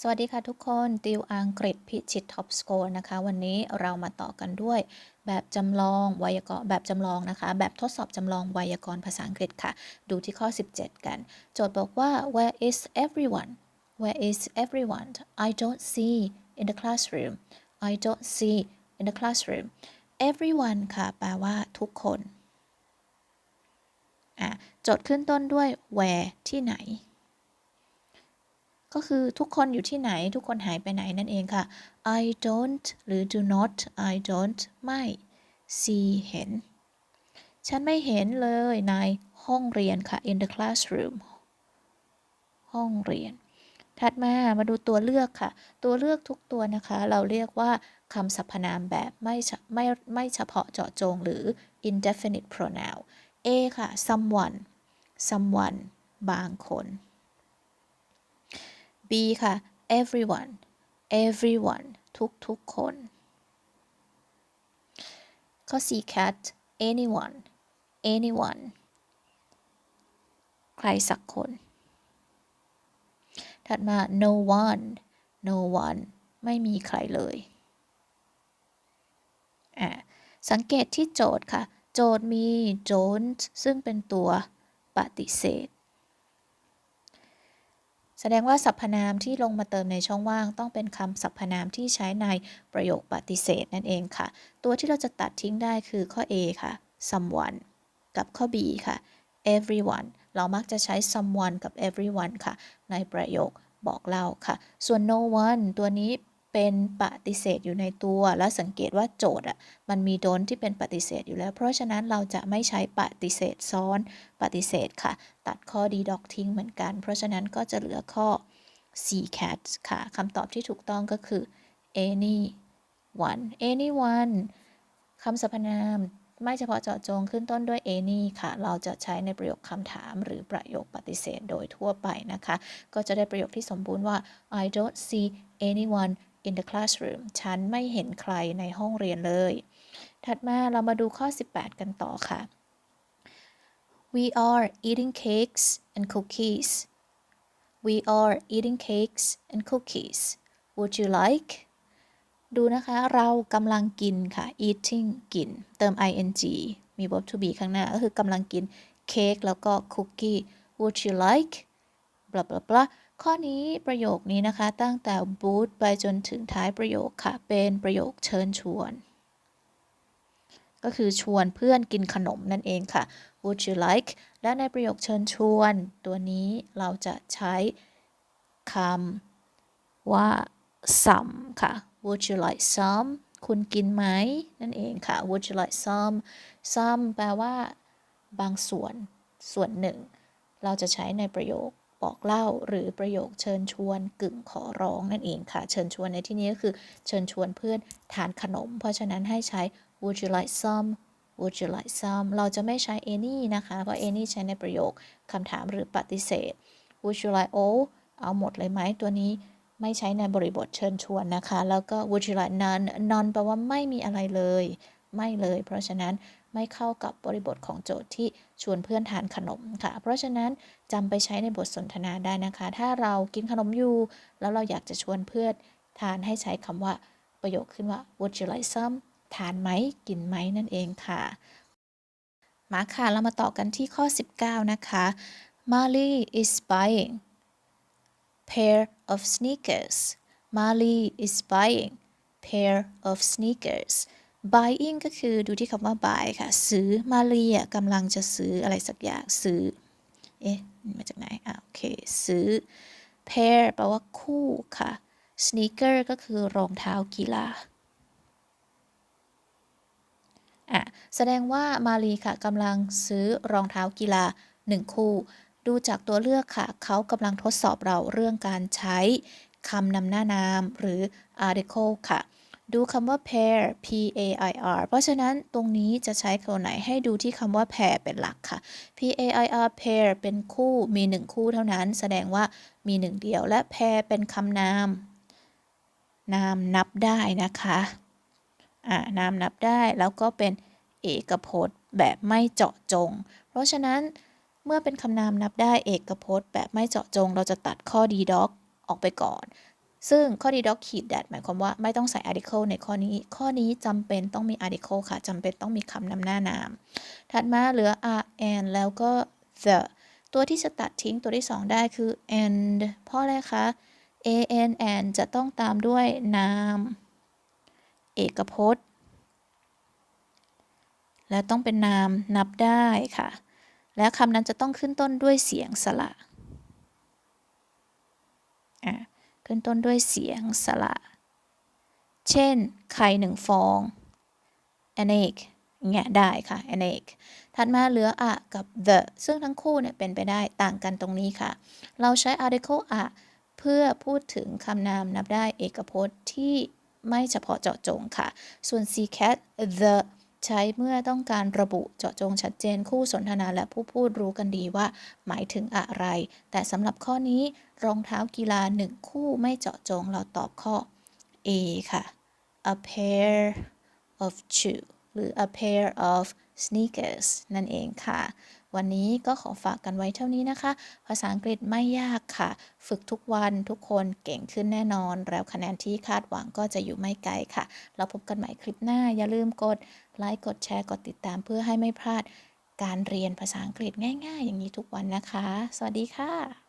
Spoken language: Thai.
สวัสดีค่ะทุกคนติวอังกฤษพิชิตท็อปสโกร์นะคะ วันนี้เรามาต่อกันด้วย แบบจำลองไวยากรณ์แบบจำลองนะคะ แบบทดสอบจำลองไวยากรณ์ภาษาอังกฤษค่ะ ดูที่ข้อ 17 กัน โจทย์บอกว่า where is everyone where is everyone I don't see in the classroom I don't see in the classroom everyone ค่ะแปลว่าทุกคนอะโจทย์ขึ้นต้นด้วย where ที่ไหน ก็คือทุกคนอยู่ที่ไหน ทุกคนหายไปไหนนั่นเองค่ะ I don't หรือ do not I don't ไม่ see เห็น ฉันไม่เห็นเลยในห้องเรียนค่ะ in the classroom ห้องเรียน ถัดมามาดูตัวเลือกค่ะ ตัวเลือกทุกตัวนะคะ เราเรียกว่าคำสรรพนามแบบไม่เฉไม่ไม่เฉพาะเจาะจงหรือ indefinite pronoun A ค่ะ someone someone บางคน B ค่ะ everyone everyone ทุกทุกคน ข้อ C cat anyone anyone ใครสักคน ถัดมา no one no one ไม่มีใครเลยอะสังเกตที่โจทย์ค่ะ โจทย์มี don't ซึ่งเป็นตัวปฏิเสธ แสดงว่าสรรพนามที่ลงมาเติมในช่องว่าง ต้องเป็นคำสรรพนามที่ใช้ในประโยคปฏิเสธนั่นเองค่ะ ตัวที่เราจะตัดทิ้งได้คือข้อ A ค่ะ someone กับข้อ B ค่ะ everyone เรามักจะใช้ someone กับ everyone ค่ะ ในประโยคบอกเล่าค่ะ ส่วน no one ตัวนี้ เป็นปฏิเสธอยู่ในตัว แล้วสังเกตว่าโจทย์อะมันมี don't ที่เป็นปฏิเสธอยู่แล้ว เพราะฉะนั้นเราจะไม่ใช้ปฏิเสธซ้อนปฏิเสธค่ะ ตัดข้อ d doc ทิ้งเหมือนกัน เพราะฉะนั้นก็จะเหลือข้อ c cat ค่ะคำตอบที่ถูกต้องก็คือ any one anyone คำสรรพนามไม่เฉพาะเจาะจงขึ้นต้นด้วย any ค่ะ เราจะใช้ในประโยคคำถามหรือประโยคปฏิเสธโดยทั่วไปนะคะ ก็จะได้ประโยคที่สมบูรณ์ว่า I don't see anyone in the classroom ฉันไม่เห็นใครในห้องเรียนเลย ถัดมาเรามาดูข้อ 18 กันต่อค่ะ We are eating cakes and cookies We are eating cakes and cookies Would you like ดูนะคะ เรากำลังกินค่ะ eating กิน เติม ing มี verb to be ข้างหน้า ก็คือกำลังกินเค้กแล้วก็คุกกี้ Would you like บลาบลาบลา ข้อนี้ประโยคนี้นะคะ ตั้งแต่ would ไปจนถึงท้ายประโยคค่ะ เป็นประโยคเชิญชวน ก็คือชวนเพื่อนกินขนมนั่นเองค่ะ Would you like และในประโยคเชิญชวน ตัวนี้เราจะใช้คำว่า some ค่ะ Would you like some คุณกินไหมนั่นเองค่ะ Would you like some some แปลว่า บางส่วนส่วนหนึ่ง เราจะใช้ในประโยค บอกเล่าหรือประโยคเชิญชวนกึ่งขอร้องนั่นเองค่ะ เชิญชวนในที่นี้ก็คือเชิญชวนเพื่อนทานขนม เพราะฉะนั้นให้ใช้ Would you like some Would you like some เราจะไม่ใช้ any นะคะ เพราะ any ใช้ในประโยคคำถามหรือปฏิเสธ Would you like all เอาหมดเลยไหมตัวนี้ไม่ใช้ในบริบทเชิญชวนนะคะ แล้วก็ would you like none none แปลว่าไม่มีอะไรเลย ไม่เลย เพราะฉะนั้น ไม่เข้ากับบริบทของโจทย์ที่ชวนเพื่อนทานขนมค่ะ เพราะฉะนั้นจำไปใช้ในบทสนทนาได้นะคะ ถ้าเรากินขนมอยู่ แล้วเราอยากจะชวนเพื่อนทานให้ใช้คำว่าประโยคขึ้นว่า would you like some ทานไหมกินไหมนั่นเองค่ะ มาค่ะเรามาต่อกันที่ข้อ 19 นะคะ Marley is buying pair of sneakers Marley is buying pair of sneakers buying ก็คือดูที่คำว่า buy ค่ะ ซื้อมารีอะกำลังจะซื้ออะไรสักอย่างซื้อ เอ๊ะ มาจากไหนอะโอเค ซื้อ pair แปลว่าคู่ค่ะ sneaker ก็คือรองเท้ากีฬาอะแสดงว่ามารีค่ะกำลังซื้อรองเท้ากีฬา 1 คู่ ดูจากตัวเลือกค่ะ เขากำลังทดสอบเราเรื่องการใช้คำนำหน้านามหรือ article ค่ะ ดูคำว่า pair p a i r เพราะฉะนั้นตรงนี้จะใช้คำไหนให้ดูที่คำว่า pair เป็นหลักค่ะ p a i r pair เป็นคู่มี 1 คู่เท่านั้น แสดงว่ามี 1 เดียว และ pair เป็นคำนาม นามนับได้นะคะอ่านามนับได้แล้วก็เป็นเอกพจน์แบบไม่เจาะจง เพราะฉะนั้นเมื่อเป็นคำนามนับได้เอกพจน์แบบไม่เจาะจง เราจะตัดข้อ d doc ออกไปก่อน ซึ่งข้อดี dog eat that หมายความว่าไม่ต้องใส่ article ในข้อนี้ ข้อนี้จำเป็นต้องมี article ค่ะจำเป็นต้องมีคำนำหน้านาม ถัดมาเหลือ are and แล้วก็ the ตัวที่จะตัดทิ้งตัวที่ 2 ได้คือ and เพราะอะไรคะ an and จะต้องตามด้วยนาม เอกพจน์ และต้องเป็นนามนับได้ค่ะ และคำนั้นจะต้องขึ้นต้นด้วยเสียงสระ ขึ้นต้นด้วยเสียงสระ เช่น ไข่หนึ่งฟอง an egg อย่างเงี้ยได้ค่ะ an egg ถัดมาเหลือ a กับ the ซึ่งทั้งคู่เนี่ยเป็นไปได้ต่างกันตรงนี้ค่ะ เราใช้ article a เพื่อพูดถึงคำนามนับได้เอกพจน์ที่ไม่เฉพาะเจาะจงค่ะ ส่วน c cat the ใช้เมื่อต้องการระบุเจาะจงชัดเจนคู่สนทนาและผู้พูดรู้กันดีว่า หมายถึงอะไร แต่สำหรับข้อนี้รองเท้ากีฬาหนึ่งคู่ไม่เจาะจงเราตอบข้อ A ค่ะ a pair of shoe หรือ a pair of sneakers นั่นเองค่ะ วันนี้ก็ขอฝากกันไว้เท่านี้นะคะ ภาษาอังกฤษไม่ยากค่ะ ฝึกทุกวันทุกคนเก่งขึ้นแน่นอน แล้วคะแนนที่คาดหวังก็จะอยู่ไม่ไกลค่ะ เราพบกันใหม่คลิปหน้า อย่าลืมกดไลค์กดแชร์กดติดตามเพื่อให้ไม่พลาดการเรียนภาษาอังกฤษง่าย ๆ อย่างนี้ทุกวันนะคะ สวัสดีค่ะ